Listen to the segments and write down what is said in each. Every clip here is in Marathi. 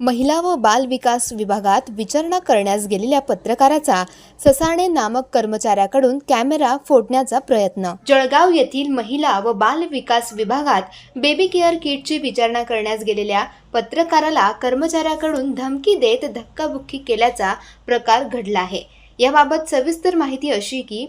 महिला व बाल विकास विभागात विचारणा करण्यास गेलेल्या पत्रकाराचा ससाणे नामक कर्मचाऱ्याकडून कॅमेरा फोडण्याचा प्रयत्न. जळगाव येथील महिला व बाल विकास विभागात बेबी केअर किटची विचारणा करण्यास गेलेल्या पत्रकाराला कर्मचाऱ्याकडून धमकी देत धक्काबुक्की केल्याचा प्रकार घडला आहे. याबाबत सविस्तर माहिती अशी की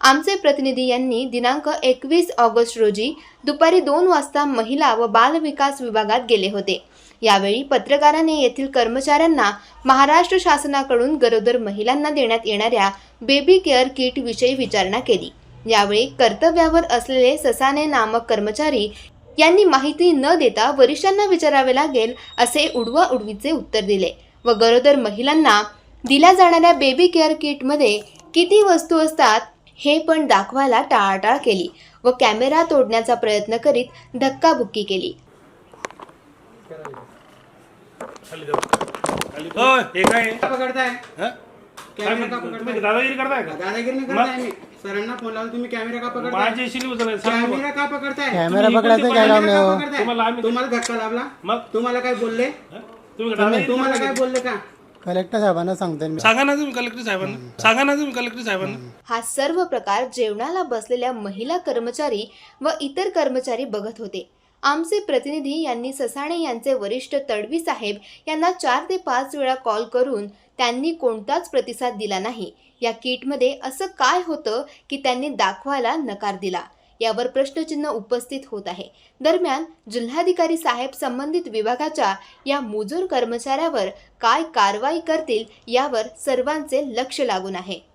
आमचे प्रतिनिधी यांनी दिनांक एकवीस ऑगस्ट रोजी दुपारी दोन वाजता महिला व बाल विकास विभागात गेले होते. यावेळी पत्रकाराने येथील कर्मचाऱ्यांना महाराष्ट्र शासनाकडून गरोदर महिलांना देण्यात येणाऱ्या बेबी केअर किट विषयी विचारणा केली. यावेळी कर्तव्यावर असलेले ससाने नामक कर्मचारी यांनी माहिती न देता वरिष्ठांना विचारावे लागेल असे उडवा उडवीचे उत्तर दिले व गरोदर महिलांना दिल्या जाणाऱ्या बेबी केअर किटमध्ये किती वस्तू असतात हे पण दाखवायला टाळाटाळ केली व कॅमेरा तोडण्याचा प्रयत्न करीत धक्काबुक्की केली. हो हे काय आहे? का पकडताय. हं? कॅमेरा का तुम्ही पकडताय? दादागिरी करताय का? दादागिरी नाही करताय मी. सरांना फोन तुम्ही कॅमेरा का पकडताय? माझ्याशी नाही उचलायचं. सांग. मग. कॅमेरा का पकडताय? कॅमेरा तुम्ही पकडायचं कोणते काय लावून कॅमेरा हो का पकडताय? तुम्हाला आम्ही- तुम्हाला धक्का लाभला मग? तुम्हाला काय बोलले? हं? तुम्ही दादागिरी तुम्हाला काय का? बोलले का? कलेक्टर साहेबांना सांगतोय मी. सांगा ना तुम्ही कलेक्टर साहेबांना. सांगा ना तुम्ही कलेक्टर साहेबांना. हा सर्व प्रकार जेवणाला बसलेल्या महिला कर्मचारी व इतर कर्मचारी बघत होते. आमचे प्रतिनिधी यांनी ससाणे यांचे वरिष्ठ तडवी साहेब यांना चार ते पाच वेळा कॉल करून त्यांनी कोणताच प्रतिसाद दिला नाही. या किटमध्ये असं काय होतं की त्यांनी दाखवायला नकार दिला? यावर प्रश्नचिन्ह उपस्थित होत आहे. दरम्यान जिल्हाधिकारी साहेब संबंधित विभागाच्या या मुजूर कर्मचाऱ्यावर काय कारवाई करतील यावर सर्वांचे लक्ष लागून आहे.